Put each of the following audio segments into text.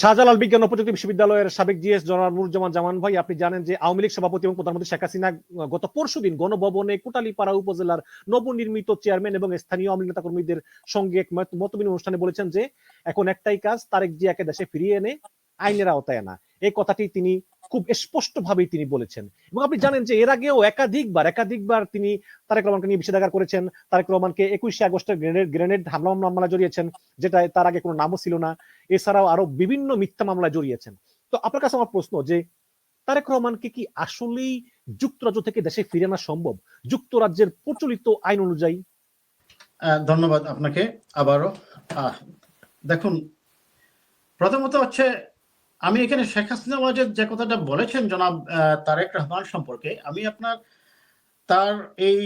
শাহজালাল বিজ্ঞান ও প্রযুক্তি বিশ্ববিদ্যালয়ের সাবেক জিএস জনাব নুরুজ্জামান জামান ভাই, আপনি জানেন যে আওয়ামী লীগ সভাপতি এবং প্রধানমন্ত্রী শেখ হাসিনা গত পরশু দিন গণভবনে কোটালীপাড়া উপজেলার নবনির্মিত চেয়ারম্যান এবং স্থানীয় আওয়ামী নেতা কর্মীদের সঙ্গে এক মত- মতবিনিময় অনুষ্ঠানে বলেছেন যে, এখন একটাই কাজ, তারেক জিয়াকে দেশে ফিরিয়ে এনে আইনের আওতায় আনা। এই কথাটি তিনি খুব স্পষ্ট ভাবেই তিনি বলেছেন। এবং আপনি জানেন যে এর আগেও একাধিকবার একাধিকবার তিনি তারেক রহমানকে নিয়ে বিষেধাগার করেছেন। তারেক রহমানকে একুশে আগস্টের গ্রেনেড গ্রেনেড হামলা মামলা জড়িয়েছেন, যেটা তার আগে কোনো নামও ছিল না। এছাড়াও আরও বিভিন্ন মিথ্যা মামলায় জড়িয়েছেন। তো আপনার কাছে আমার প্রশ্ন যে, তারেক রহমানকে কি আসলেই যুক্তরাজ্য থেকে দেশে ফিরে আনা সম্ভব? যুক্তরাজ্যের প্রচলিত আইন অনুযায়ী? ধন্যবাদ আপনাকে আবারও। দেখুন, প্রথমত হচ্ছে আমি এখানে শেখ হাসিনা ওয়াজেদ যে কথাটা বলেছেন জনাব তারেক রহমান সম্পর্কে, আমি আপনার, তার এই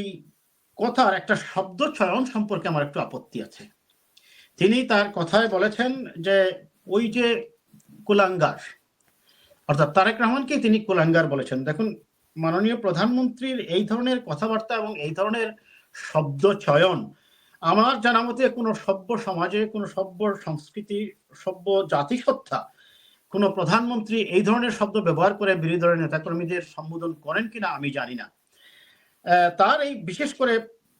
কথার একটা শব্দ চয়ন সম্পর্কে আমার একটু আপত্তি আছে। তিনি তার কথায় বলেছেন যে, ওই যে কুলাঙ্গার, অর্থাৎ তারেক রহমানকে তিনি কুলাঙ্গার বলেছেন। দেখুন, মাননীয় প্রধানমন্ত্রীর এই ধরনের কথাবার্তা এবং এই ধরনের শব্দ চয়ন, আমার জানা মতে কোনো সভ্য সমাজে, কোনো সভ্য সংস্কৃতি, সভ্য জাতিসত্তা কোনো প্রধানমন্ত্রী এই ধরনের শব্দ ব্যবহার করে বিরোধী দলের নেতাকর্মীদের সম্বোধন করেন কিনা আমি জানি না। তার এই বিশেষ করে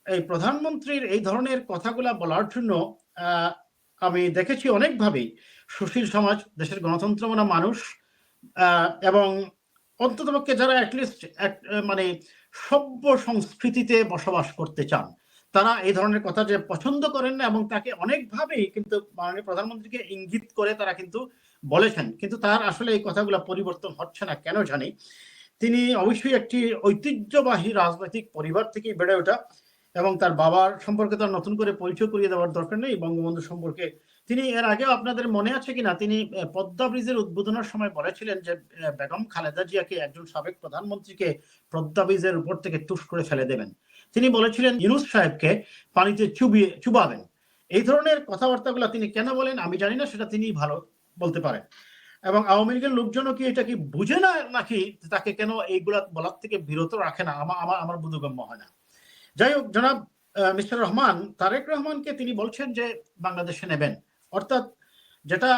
এই প্রধানমন্ত্রীর এই ধরনের কথাগুলা বলার জন্য আমি দেখেছি অনেকভাবেই। সুশীল সমাজ, দেশের গণতন্ত্রমনা মানুষ এবং অন্ততপক্ষে যারা অ্যাটলিস্ট মানে সভ্য সংস্কৃতিতে বসবাস করতে চান তারা এই ধরনের কথা যে পছন্দ করেন না এবং তাকে অনেকভাবেই কিন্তু মাননীয় প্রধানমন্ত্রীকে ইঙ্গিত করে তারা কিন্তু বলেছেন। কিন্তু তার আসলে এই কথাগুলো পরিবর্তন হচ্ছে না, কেন জানি? তিনি অবশ্যই একটি ঐতিহ্যবাহী রাজনৈতিক পরিবার থেকে বেড়ে ওঠা এবং তার বাবার সম্পর্কে তার নতুন করে পরিচয় করিয়ে দেওয়ার দরকার নেই, বঙ্গবন্ধু সম্পর্কে। তিনি এর আগেও আপনাদের মনে আছে কিনা? তিনি পদ্মা ব্রিজের উদ্বোধনের সময় বলেছিলেন যে বেগম খালেদা জিয়াকে একজন সাবেক প্রধানমন্ত্রীকে পদ্মা ব্রিজের উপর থেকে তুষ করে ফেলে দেবেন। তিনি বলেছিলেন, ইউনুস সাহেবকে পানিতে চুবিয়ে, চুবাবেন। এই ধরনের কথাবার্তাগুলো তিনি কেন বলেন আমি জানি না, সেটা তিনি ভালো বলতে পারেন। এবং আওয়ামী লীগের লোকজনও কি এটা কি বুঝে না, নাকি তাকে কেন এইগুলা বলার থেকে বিরত রাখে না? আমার আমার আমার বোধগম্য হয় না। যাই হোক, জনাব মিস্টার রহমান, তারেক রহমানকে তিনি বলছেন যে বাংলাদেশে নেবেন। অর্থাৎ যেটা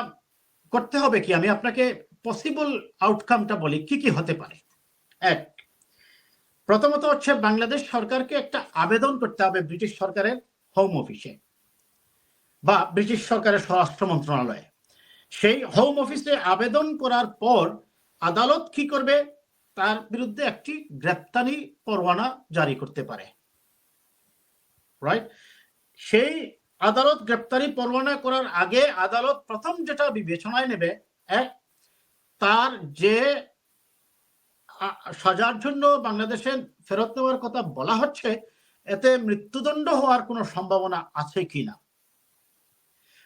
করতে হবে কি, আমি আপনাকে পসিবল আউটকামটা বলি, কি কি হতে পারে? এক প্রথমত হচ্ছে বাংলাদেশ সরকারকে একটা আবেদন করতে হবে ব্রিটিশ সরকারের হোম অফিসে বা ব্রিটিশ সরকারের স্বরাষ্ট্র মন্ত্রণালয়ে। সেই হোম অফিসে আবেদন করার পর আদালত কি করবে? তার বিরুদ্ধে একটি গ্রেপ্তারি পরোয়ানা জারি করতে পারে। রাইট সেই আদালত গ্রেপ্তারি পরোয়ানা করার আগে আদালত প্রথম যেটা বিবেচনায় নেবে এক তার যে সাজার জন্য বাংলাদেশে ফেরত নেওয়ার কথা বলা হচ্ছে এতে মৃত্যুদণ্ড হওয়ার কোনো সম্ভাবনা আছে কিনা?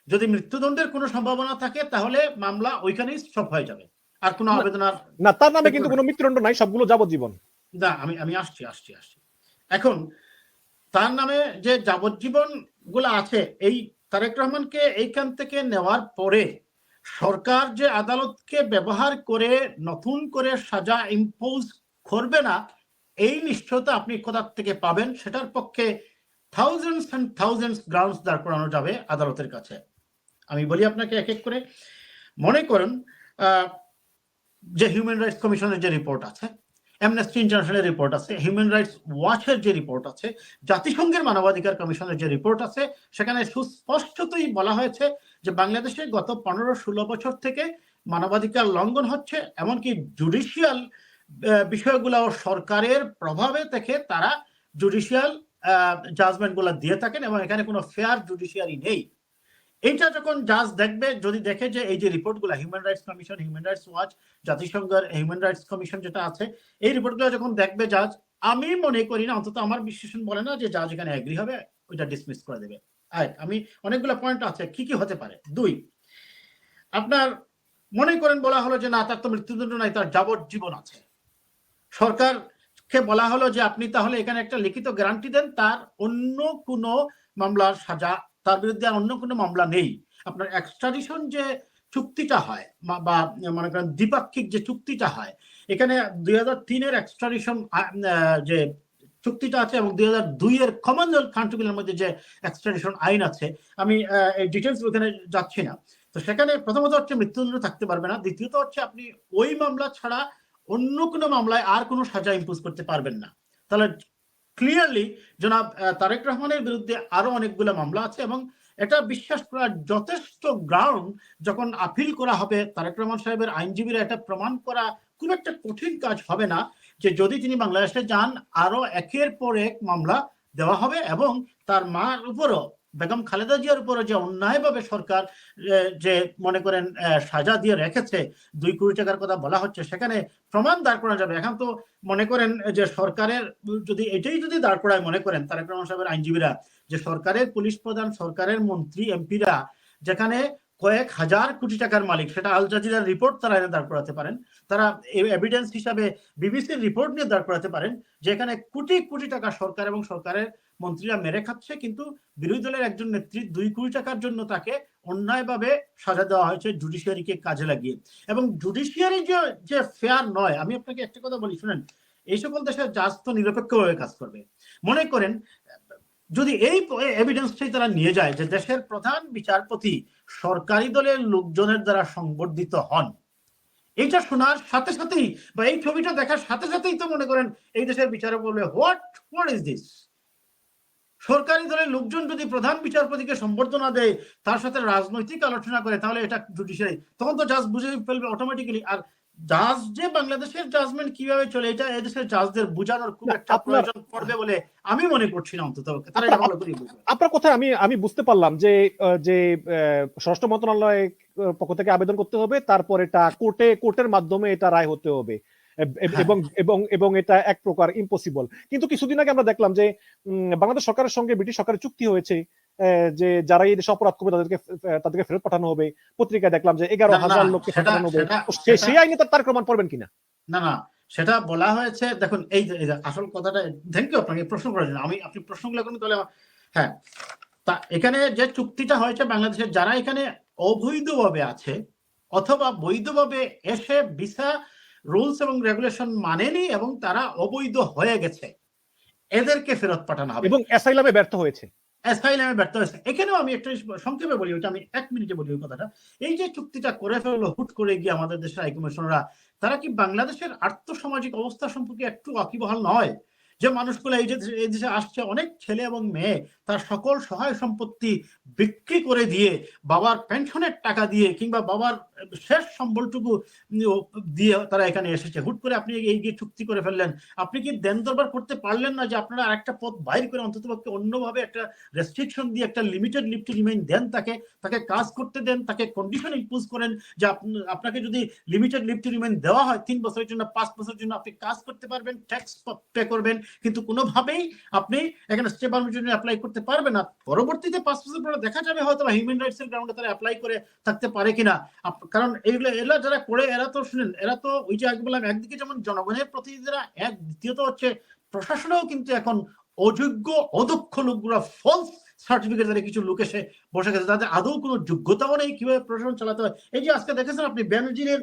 যদি মৃত্যুদণ্ডের কোনো সম্ভাবনা থাকে তাহলে মামলা ওইখানেই স্টপ হয়ে যাবে। আর কোনো আবেদন আর না তার নামে কিন্তু কোনো মৃত্যুদণ্ড নাই সবগুলো যাবজ্জীবন। না আমি আমি আসছি আসছি আসছি। এখন তার নামে যে যাবজ্জীবনগুলো আছে এই তারেক রহমানকে এইখান থেকে নেওয়ার পরে সরকার যে আদালতকে ব্যবহার করে নতুন করে সাজা ইম্পোজ করবে না, এই নিশ্চয়তা আপনি কোথার থেকে পাবেন সেটার পক্ষে থাউজেন্ডস অ্যান্ড থাউজেন্ডস গ্রাউন্ডস দাঁড় করানো যাবে আদালতের কাছে। আমি বলি আপনাকে এক এক করে। মনে করুন যে হিউম্যান রাইটস কমিশনের যে রিপোর্ট আছে অ্যামনেস্টি ইন্টারন্যাশনাল রিপোর্ট আছে হিউম্যান রাইটস ওয়াচের যে রিপোর্ট আছে, জাতিসংঘের মানবাধিকার কমিশনের যে রিপোর্ট আছে, সেখানে সুস্পষ্টতই বলা হয়েছে যে বাংলাদেশে গত পনেরো ষোলো বছর থেকে মানবাধিকার লঙ্ঘন হচ্ছে, এমনকি জুডিশিয়াল বিষয়গুলো সরকারের প্রভাবে থেকে তারা জুডিশিয়াল জাজমেন্টগুলো দিয়ে থাকেন এবং এখানে কোনো ফেয়ার জুডিশিয়ারি নেই। এইটা যখন জাজ দেখবে, যদি দেখে যে এই যে রিপোর্টগুলো human rights commission human rights watch জাতিসংঘের হিউম্যান রাইটস কমিশন যেটা আছে, এই রিপোর্টগুলো যখন দেখবে জাজ আমি মনে করি না, অন্তত আমার বিশ্লেষণ বলে না যে জাজ এখানে এগ্রি হবে, ওইটা ডিসমিস করে দেবে। এক আমি অনেকগুলো পয়েন্ট আছে, কি কি হতে পারে? দুই, আপনার মনে করেন বলা হলো যে না, তার তো মৃত্যুদণ্ড নাই, তার যাবজ্জীবন আছে। সরকারকে বলা হলো যে আপনি তাহলে এখানে একটা লিখিত গ্যারান্টি দেন, তার অন্য কোনো মামলার সাজা, তার বিরুদ্ধে আর অন্য কোনো মামলা নেই। আপনার এক্সট্রাডিশন যে চুক্তিটা হয়, বা মনে করেন দ্বিপাক্ষিক যে চুক্তিটা হয়, এখানে দুই হাজার তিনের এক্সট্রাডিশন যে চুক্তিটা আছে এবং দুই হাজার দুই এর কমনওয়েলথ কান্ট্রিগুলোর মধ্যে যে এক্সট্রাডিশন আইন আছে, আমি এই ডিটেলস ওখানে যাচ্ছি না। তো সেখানে প্রথমত হচ্ছে মৃত্যুদণ্ড থাকতে পারবে না। দ্বিতীয়ত হচ্ছে আপনি ওই মামলা ছাড়া অন্য কোনো মামলায় আর কোনো সাজা ইম্পোজ করতে পারবেন না। তাহলে ক্লিয়ারলি জনাব তারেক রহমানের বিরুদ্ধে আরও অনেকগুলো মামলা আছে এবং এটা বিশ্বাস করার যথেষ্ট গ্রাউন্ড যখন আপিল করা হবে, তারেক রহমান সাহেবের আইনজীবীরা এটা প্রমাণ করা খুব একটা কঠিন কাজ হবে না যে যদি তিনি বাংলাদেশে যান, আরও একের পর এক মামলা দেওয়া হবে এবং তার মার উপরও বেগম খালেদা জিয়ার উপরে যে অন্যায়ভাবে সরকার যে মনে করেন সাজা দিয়ে রেখেছে, দুই কোটি টাকার কথা বলা হচ্ছে, সেখানে প্রমাণ দাঁড় করা যাবে। এখন তো মনে করেন যে সরকারের, যদি এটাই যদি দাঁড় করায় মনে করেন, তারেক রহমান সাহেবের আইনজীবীরা, যে সরকারের পুলিশ প্রধান, সরকারের মন্ত্রী, এমপিরা, যেখানে কয়েক হাজার কোটি টাকার মালিক, সেটা আল জাজিরার রিপোর্ট তারা এনে দাঁড় করাতে পারেন, তারা এভিডেন্স হিসাবে বিবিসির রিপোর্ট নিয়ে দাঁড় করাতে পারেন যে এখানে কোটি কোটি টাকা সরকার এবং সরকারের মন্ত্রীরা মেরে খাচ্ছে, কিন্তু বিরোধী দলের একজন নেত্রী দুই কোটি টাকার জন্য তাকে অন্যায়ভাবে সাজা দেওয়া হয়েছে জুডিশিয়ারিকে কাজে লাগিয়ে। এবং জুডিশিয়ারি যে যে ফেয়ার নয়, আমি আপনাকে একটা কথা বলি, শুনেন, এই সকল দেশের জাজ তো নিরপেক্ষভাবে কাজ করবে। মনে করেন, যদি এই এভিডেন্সটাই তারা নিয়ে যায় যে দেশের প্রধান বিচারপতি সরকারি দলের লোকজনের দ্বারা সংবর্ধিত হন, এইটা শোনার সাথে সাথেই বা এই ছবিটা দেখার সাথে সাথেই তো মনে করেন এই দেশের বিচারক বলবে, হোয়াট হোয়াট ইজ দিস? সরকারি দলের লোকজন যদি প্রধান বিচারপতিকে সম্বর্ধনা দেয় তার সাথে রাজনৈতিক আলোচনা করে তাহলে এটা জুডিশিয়ারি। তখন তো জাজ বুঝে ফেলবে অটোমেটিক্যালি আর জাজ যে বাংলাদেশের জাজমেন্ট কীভাবে চলে এটা এদেশের জাজদের বোঝানোর খুব একটা প্রয়োজন পড়বে বলে আমি মনে করছি না অন্তত আপনার কথায় আমি আমি বুঝতে পারলাম যে যে স্বরাষ্ট্র মন্ত্রণালয় আহ, পক্ষ থেকে আবেদন করতে হবে তারপর এটা কোর্টে কোর্টের মাধ্যমে এটা রায় হতে হবে। এব- এব- হ্যাঁ। এবং এবং এবং এটা এক প্রকার ইম্পসিবল কিন্তু কিছুদিন আগে আমরা দেখলাম যে বাংলাদেশ সরকারের সঙ্গে ব্রিটিশ সরকারের চুক্তি হয়েছে যে যারা এই দেশে অপরাধ করবে তাদেরকে তাদেরকে ফেরত পাঠানো হবে। পত্রিকায় দেখলাম যে এগারো হাজার লোককে সেটা- পাঠানো হবে। সেই আইনে তার তার প্রমাণ করবেন কিনা? না না সেটা বলা হয়েছে দেখুন এই যে- আসল কথাটা থ্যাংক ইউ আপনাকে প্রশ্ন করার জন্য। আমি আপনি প্রশ্নগুলো এখন তাহলে হ্যাঁ তা এখানে যে চুক্তিটা হয়েছে বাংলাদেশের যারা এখানে অবৈধভাবে আছে অথবা বৈধভাবে এসে ভিসা রুলস এবং রেগুলেশন মানেনি এবং তারা অবৈধ হয়ে গেছে। এদেরকে ফেরত পাঠানো হবে। এবং অ্যাসাইলামে ব্যর্থ হয়েছে। অ্যাসাইলামে ব্যর্থ হয়েছে। এখানেও আমি একটা সংক্ষেপে বলি ওটা আমি এক মিনিটে বলি ওই কথাটা। এই যে চুক্তিটা করে ফেলল হুট করে গিয়ে আমাদের দেশের হাইকমিশনরা তারা কি বাংলাদেশের আর্থসামাজিক অবস্থা সম্পর্কে একটু অকিবহাল নয়? যে মানুষগুলো এই যে এই দেশে আসছে, অনেক ছেলে এবং মেয়ে, তার সকল সহায় সম্পত্তি বিক্রি করে দিয়ে বাবার পেনশনের টাকা দিয়ে কিংবা বাবার শেষ সম্বলটুকু দিয়ে তারা এখানে এসেছে। হুট করে আপনি এই যে চুক্তি করে ফেললেন। আপনি কি দেন দরবার করতে পারলেন না যে আপনারা আরেকটা পথ বাইর করে অন্ততপক্ষে অন্যভাবে একটা রেস্ট্রিকশন দিয়ে একটা লিমিটেড লিফট রিমেইন দেন তাকে? তাকে কাজ করতে দেন, তাকে কন্ডিশন ইম্পোজ করেন যে আপ- আপনাকে যদি লিমিটেড লিফট রিমেইন দেওয়া হয়, তিন বছরের জন্য, পাঁচ বছরের জন্য আপনি কাজ করতে পারবেন ট্যাক্স পে করবেন কিন্তু কোনোভাবেই আপনি এখানে স্টে জন্য অ্যাপ্লাই করতে পারবেন না। পরবর্তীতে পাঁচ বছর পরে দেখা যাবে হয়তো হিউম্যান রাইটস এর গ্রাউন্ডে তারা অ্যাপ্লাই করে থাকতে পারে কিনা। কারণ এইগুলো এরা যারা করে, এরা তো শুনেন, এরা তো ওই যে আগে বললাম, একদিকে যেমন জনগণের প্রতিনিধিরা এক, দ্বিতীয়ত হচ্ছে প্রশাসনেও কিন্তু এখন অযোগ্য, অদক্ষ লোকগুলা ফলস সার্টিফিকেট কিছু লোক এসে বসে গেছে। তাদের আদৌ কোনো যোগ্যতাও নেই, কীভাবে প্রশাসন চালাতে হয়? এই যে আজকে দেখেছেন আপনি, ব্যানার্জির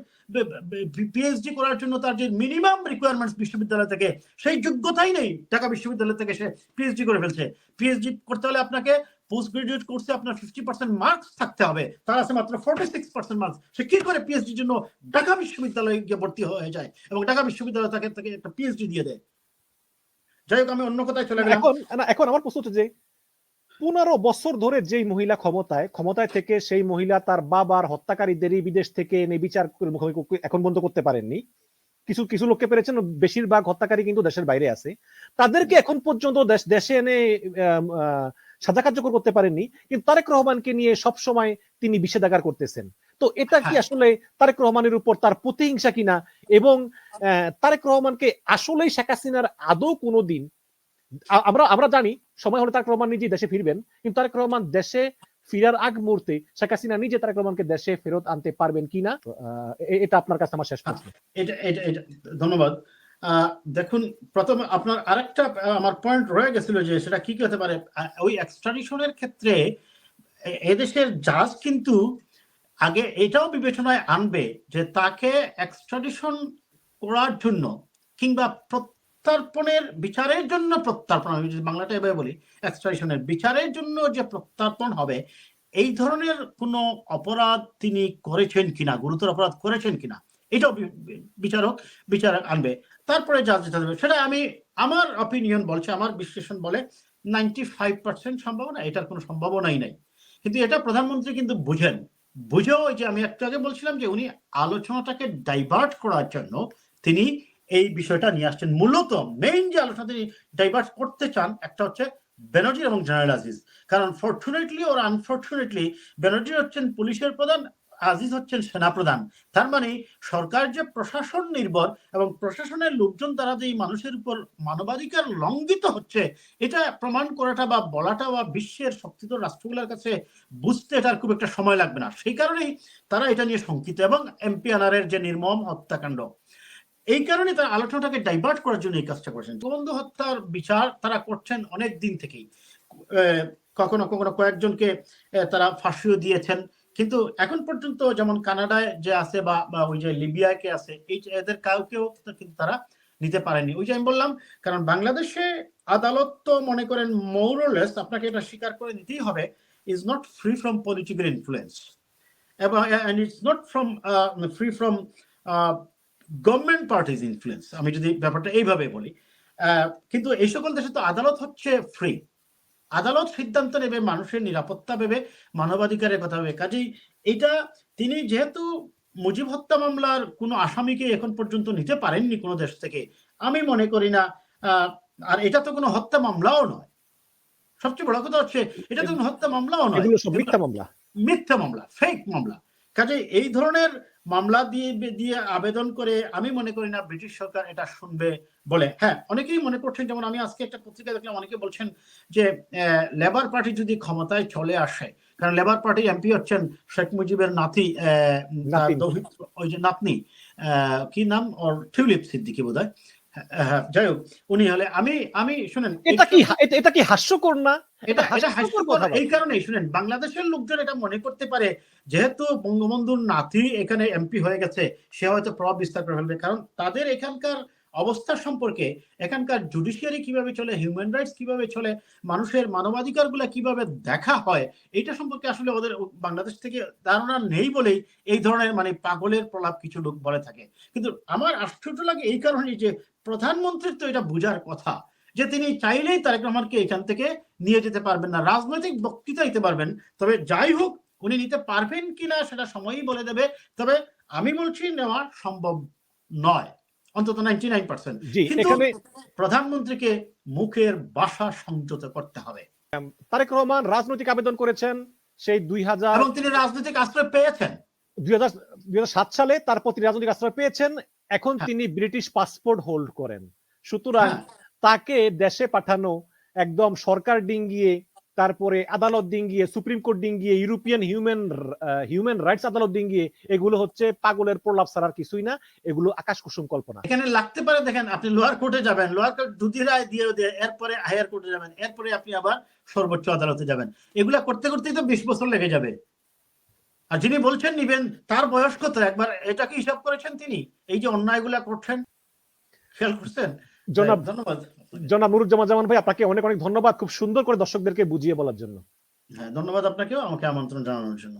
পিএইচডি করার জন্য তার যে মিনিমাম রিকোয়ারমেন্টস বিশ্ববিদ্যালয় থেকে, সেই যোগ্যতাই নেই ঢাকা বিশ্ববিদ্যালয় থেকে সে পিএইচডি করে ফেলছে। পিএইচডি করতে হলে আপনাকে পোস্ট গ্রাজুয়েট কোর্সে আপনার ফিফটি পার্সেন্ট মার্কস থাকতে হবে। তার আছে মাত্র ফোর্টি সিক্স পার্সেন্ট মার্কস সে কি করে পিএইচডির জন্য ঢাকা বিশ্ববিদ্যালয়ে গিয়ে ভর্তি হয়ে যায় এবং ঢাকা বিশ্ববিদ্যালয় তাকে তাকে একটা পিএইচডি দিয়ে দেয়? যাই হোক, আমি অন্য কথায় চলে গেলাম। এখন আমার প্রশ্ন হচ্ছে যে পনেরো বছর ধরে যেই মহিলা ক্ষমতায় ক্ষমতায় থেকে সেই মহিলা তার বাবার হত্যাকারীদেরই বিদেশ থেকে এনে বিচার এখন বন্ধ করতে পারেননি। কিছু কিছু লোককে পেরেছেন বেশিরভাগ হত্যাকারী কিন্তু দেশের বাইরে আছে। তাদেরকে এখন পর্যন্ত দেশ দেশে এনে সাজা কার্যকর করতে পারেননি। কিন্তু তারেক রহমানকে নিয়ে সব সময় তিনি বিষেধাগার করতেছেন। তো এটা কি হ্যাঁ। আসলে তারেক রহমানের উপর তার প্রতিহিংসা কিনা? এবং আহ, তারেক রহমানকে আসলেই শেখ হাসিনার আদৌ কোনোদিন আমরা আমরা জানি সময় হলে তারেক রহমান নিজে দেশে ফিরবেন, কিন্তু তারেক রহমান দেশে ফিরার আগ মুহূর্তে শেখ হাসিনা নিজে তারেক রহমানকে দেশে ফেরত আনতে পারবেন কিনা এটা আপনার কাছে আমার শেষ প্রশ্ন। এটা এটা ধন্যবাদ। দেখুন, প্রথম আপনার আরেকটা আমার পয়েন্ট রয়ে গেছিল যে সেটা কি কি হতে পারে। ওই এক্সট্রাডিশনের ক্ষেত্রে এদেশের জাজ কিন্তু আগে এটাও বিবেচনায় আনবে যে তাকে এক্সট্রাডিশন করার জন্য কিংবা প্রত্যর্পণের বিচারের জন্য প্রত্যর্পণ আমি বাংলাটা এভাবে বলি এক্সট্রাডিশনের বিচারের জন্য যে প্রত্যার্পণ হবে, এই ধরনের কোনো অপরাধ তিনি করেছেন কিনা, গুরুতর অপরাধ করেছেন কিনা, এটাও বিচারক বিচার আনবে। তারপরে যা যেতে সেটা আমি, আমার অপিনিয়ন বলছে, আমার বিশ্লেষণ বলে নাইনটি ফাইভ পার্সেন্ট সম্ভাবনা, এটার কোনো সম্ভাবনাই নাই। কিন্তু এটা প্রধানমন্ত্রী কিন্তু বুঝেন। বুঝেও যে আমি একটু আগে বলছিলাম যে উনি আলোচনাটাকে ডাইভার্ট করার জন্য তিনি এই বিষয়টা নিয়ে আসছেন। মূলত মেইন যে আলোচনা তিনি ডাইভার্ট করতে চান, একটা হচ্ছে বেনজির এবং জেনারেল আজিজ। কারণ ফর্চুনেটলি ওর আনফর্চুনেটলি বেনজির হচ্ছেন পুলিশের প্রধান, আজিজ হচ্ছেন সেনাপ্রধান। তার মানে সরকার যে প্রশাসন নির্ভর এবং প্রশাসনের লোকজন দ্বারা যে মানুষের উপর মানবাধিকার লঙ্ঘিত হচ্ছে, এটা প্রমাণ করাটা বা বলাটা বা বিশ্বের শক্তিত রাষ্ট্রগুলোর কাছে বুঝতে এটার খুব একটা সময় লাগবে না। সেই কারণেই তারা এটা নিয়ে শঙ্কিত এবং এমপি আনারের যে নির্মম হত্যাকাণ্ড এই কারণে তারা আলোচনাটাকে ডাইভার্ট করার জন্য এই কাজটা করেছেন। বঙ্গবন্ধু হত্যার বিচার তারা করছেন অনেক দিন থেকেই। কখনো কখনো কয়েকজনকে তারা ফাঁসিও দিয়েছেন। কিন্তু এখন পর্যন্ত যেমন কানাডায় যে আছে বা ওই যে লিবিয়ায় কে আছে, এই এদের কাউকেও কিন্তু তারা নিতে পারেনি। ওই যে আমি বললাম, কারণ বাংলাদেশে আদালত তো মনে করেন মৌরলেস আপনাকে এটা স্বীকার করে নিতেই হবে is not free from political influence এবং, and it's from free from government parties influence আমি যদি ব্যাপারটা এইভাবে বলি কিন্তু এই সকল দেশে তো আদালত হচ্ছে ফ্রি আদালত সিদ্ধান্ত নেবে মানুষের নিরাপত্তা ভেবে মানবাধিকারের কথা ভেবে কাজেই এটা তিনি যেহেতু মুজিব হত্যা মামলার কোনো আসামিকে এখন পর্যন্ত নিতে পারেননি কোনো দেশ থেকে আমি মনে করি না আর এটা তো কোনো হত্যা মামলাও নয়। সবচেয়ে বড় কথা হচ্ছে এটা তো কোনো হত্যা মামলাও নয়। মিথ্যা মামলা। মিথ্যা মামলা ফেক মামলা। কাজে এই ধরনের মামলা দিয়ে দিয়ে আবেদন করে আমি মনে করি না ব্রিটিশ সরকার এটা শুনবে বলে। হ্যাঁ অনেকেই মনে করছেন যেমন আমি আজকে একটা পত্রিকা দেখলাম অনেকে বলছেন যে লেবার পার্টি যদি ক্ষমতায় চলে আসে কারণ লেবার পার্টি এমপি হচ্ছেন শেখ মুজিবের নাতি ওই যে নাতনি আহ, কি নাম? ওর টিউলিপ সিদ্দিকি বোধ হয় যাই হোক উনি হলে আমি আমি শুনেন এটা কি এটা- কি হাস্যকর না? এটা হাস্যকর এই কারণেই শুনেন বাংলাদেশের লোকজন এটা মনে করতে পারে যেহেতু বঙ্গবন্ধুর নাতি এখানে এমপি হয়ে গেছে সে হয়তো প্রভাব বিস্তার করে ফেলবে কারণ তাদের এখানকার অবস্থা সম্পর্কে এখানকার জুডিশিয়ারি কীভাবে চলে হিউম্যান রাইটস কীভাবে চলে মানুষের মানবাধিকারগুলা কীভাবে দেখা হয় এটা সম্পর্কে আসলে ওদের বাংলাদেশ থেকে ধারণা নেই বলেই এই ধরনের মানে পাগলের প্রলাপ কিছু লোক বলে থাকে। কিন্তু আমার আশ্চর্য লাগে এই কারণে যে প্রধানমন্ত্রীর তো এটা বোঝার কথা যে তিনি চাইলেই তারেক রহমানকে এখান থেকে নিয়ে যেতে পারবেন না রাজনৈতিক বক্তৃতা দিতে পারবেন তবে যাই হোক উনি নিতে পারবেন কিনা সেটা সময়ই বলে দেবে তবে আমি বলছি নেওয়া সম্ভব নয় অন্তত নাইনটি নাইন পার্সেন্ট কিন্তু প্রধানমন্ত্রীকে মুখের বাসা সংযত করতে হবে। তারেক রহমান রাজনৈতিক আবেদন করেছেন সেই দুই হাজার এবং তিনি রাজনৈতিক আশ্রয় পেয়েছেন। দুই হাজার দুই সাত সালে তারপর তিনি রাজনৈতিক আশ্রয় পেয়েছেন। এখন হ্যাঁ। তিনি ব্রিটিশ পাসপোর্ট হোল্ড করেন। সুতরাং হ্যাঁ, তাকে দেশে পাঠানো একদম সরকার ডিঙ্গিয়ে তারপরে আদালত ডিঙ্গিয়ে সুপ্রিম কোর্ট ডিঙ্গিয়ে ইউরোপিয়ান হিউম্যান হিউম্যান রাইটস আদালত ডিঙ্গিয়ে এগুলো হচ্ছে পাগলের প্রলাপ ছাড়ার কিছুই না। এগুলো আকাশ কুসুম কল্পনা। এখানে লাগতে পারে দেখেন আপনি লোয়ার কোর্টে যাবেন লোয়ার কোর্ট দুটি রায় দিয়ে দিয়ে এরপরে হায়ার কোর্টে যাবেন এরপরে আপনি আবার সর্বোচ্চ আদালতে যাবেন। এগুলা করতে করতেই তো বিশ বছর লেগে যাবে। আর যিনি বলছেন নিবেন তার বয়স কত? একবার এটা কি হিসাব করেছেন তিনি? এই যে অন্যায়গুলা করছেন খেয়াল করছেন? জনাব ধন্যবাদ। জনাব নুরুজ্জামান জামান ভাই আপনাকে অনেক অনেক ধন্যবাদ খুব সুন্দর করে দর্শকদেরকে বুঝিয়ে বলার জন্য। হ্যাঁ ধন্যবাদ আপনাকেও আমাকে আমন্ত্রণ জানানোর জন্য।